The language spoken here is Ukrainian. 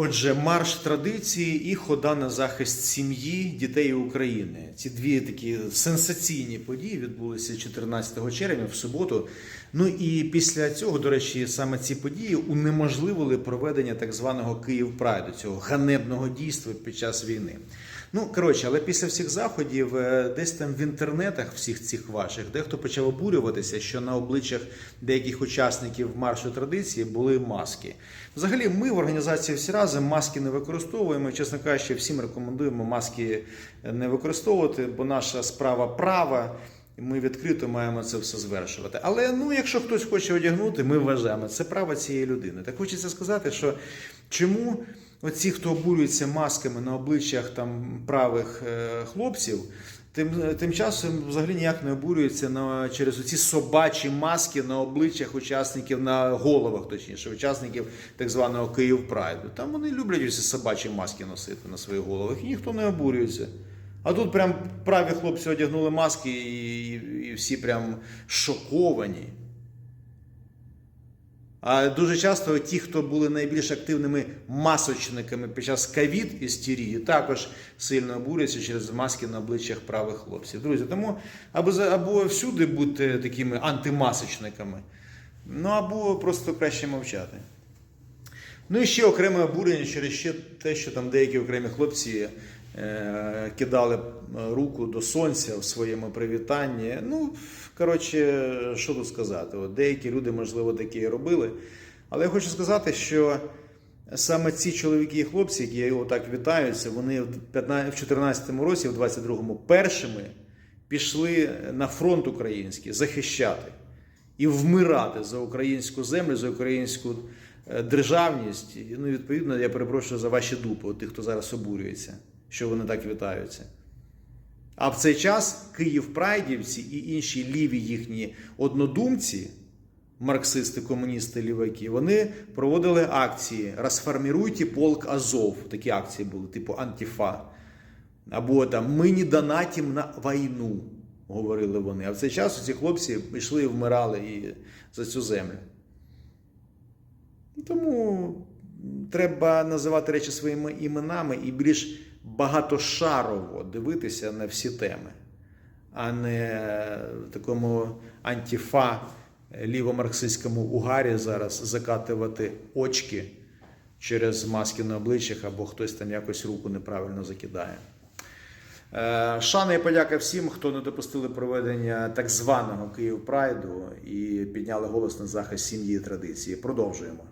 Отже, марш традиції і хода на захист сім'ї, дітей України. Ці дві такі сенсаційні події відбулися 14 червня в суботу. Ну і після цього, до речі, саме ці події унеможливили проведення так званого Київ Прайду, цього ганебного дійства під час війни. Ну коротше, але після всіх заходів, е, десь там в інтернетах, всіх цих ваших, дехто почав обурюватися, що на обличчях деяких учасників маршу традиції були маски. Взагалі, ми в організації всі разом маски не використовуємо. Чесно кажучи, всім рекомендуємо маски не використовувати, бо наша справа права. І Ми відкрито маємо це все звершувати. Але ну, якщо хтось хоче одягнути, ми вважаємо це право цієї людини. Так хочеться сказати, що чому оці, хто обурюється масками на обличчях там правих е, хлопців, тим, тим часом взагалі ніяк не обурюються на, через оці собачі маски на обличчях учасників, на головах, точніше, учасників так званого Київ Прайду. Там вони люблять ці собачі маски носити на своїх головах, і ніхто не обурюється. А тут прям праві хлопці одягнули маски, і, і, всі прям шоковані. А дуже часто ті, хто були найбільш активними масочниками під час ковід істерії, також сильно обурюються через маски на обличчях правих хлопців. Друзі, тому або, або всюди бути такими антимасочниками, ну або просто краще мовчати. Ну і ще окреме обурення через ще те, що там деякі окремі хлопці кидали е, руку до сонця в своєму привітанні. Ну, коротше, що тут сказати? От деякі люди, можливо, такі і робили. Але я хочу сказати, що саме ці чоловіки і хлопці, які отак вітаються, вони в 2014 році, в 22-му, першими пішли на фронт український захищати і вмирати за українську землю, за українську е, державність. Ну, відповідно, я перепрошую за ваші дупи, тих, хто зараз обурюється, що вони так вітаються. А в цей час Київ Прайдівці і інші ліві їхні однодумці, марксисти, комуністи, ліваки, вони проводили акції «Розформируйте полк Азов. Такі акції були, типу Антіфа. Або там Ми не донатім на війну, говорили вони. А в цей час ці хлопці йшли і вмирали і за цю землю. Тому треба називати речі своїми іменами і більш багатошарово дивитися на всі теми, а не в такому антіфа лівомарксистському угарі зараз закатувати очки через маски на обличчях або хтось там якось руку неправильно закидає. Е, Шана і подяка всім, хто не допустили проведення так званого Київ Прайду і підняли голос на захист сім'ї і традиції. Продовжуємо.